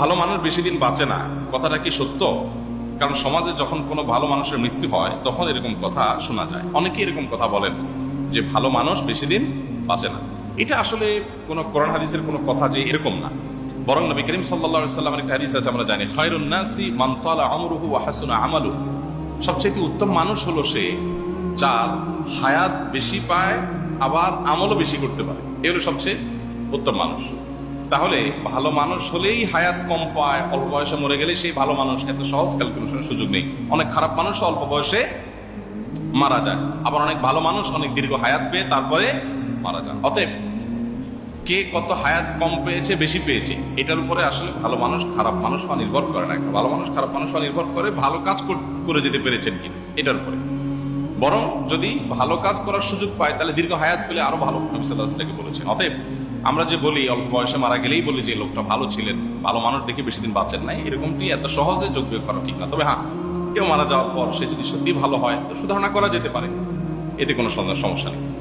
ভালো মানুষ বেশি দিন বাঁচে না। কথাটা কি সত্য? কারণ সমাজে যখন কোনো ভালো মানুষের মৃত্যু হয়, তখন এরকম কথা শোনা যায়। অনেকে এরকম কথা বলেন যে, ভালো মানুষ বেশি দিন বাঁচে না। এটা আসলে কোনো কোরআন হাদিসের কোনো কথা যে এরকম না। বরং নবী করিম সাল্লা সাল্লামের একটা হাদিস আছে, আমরা জানি খয়রুন্নাসি মানতালা আমরুহু ওয়াহাসুনা আমালু। সবচেয়ে উত্তম মানুষ হলো সে যার হায়াত বেশি পায়, আবার আমলও বেশি করতে পারে। এ হলো সবচেয়ে উত্তম মানুষ। তাহলে ভালো মানুষ হলেই হায়াত কম পায়, অল্প বয়সে মরে গেলে সেই ভালো মানুষ। এত সহজ ক্যালকুলেশনের সুযোগ নেই। অনেক খারাপ মানুষ অল্প বয়সে মারা যায়। আবার অনেক ভালো মানুষ অনেক দীর্ঘ হায়াত পেয়ে তারপরে মারা যান। অতএব কে কত হায়াত কম পেয়েছে, বেশি পেয়েছে, এটার উপরে আসলে ভালো মানুষ, খারাপ মানুষ হওয়া নির্ভর করে না। ভালো মানুষ, খারাপ মানুষ হওয়া নির্ভর করে ভালো কাজ করে যেতে পেরেছেন কিনা, এটার উপরে। বরং যদি ভালো কাজ করার সুযোগ পায়, তাহলে দীর্ঘ হায়াত পেলে আরও ভালো। নবী বলেছেন। অতএব আমরা যে বলি, অল্প বয়সে মারা গেলেই বলি যে, লোকটা ভালো ছিলেন, ভালো মানুষ দেখে বেশি দিন বাঁচেন নাই। এরকমটি এত সহজে যোগ বিয়োগ করা ঠিক না। তবে হ্যাঁ কেউ মারা যাওয়ার পর সে যদি সত্যি ভালো হয়, তো সুধারণা করা যেতে পারে। এতে কোনো সমস্যা নেই।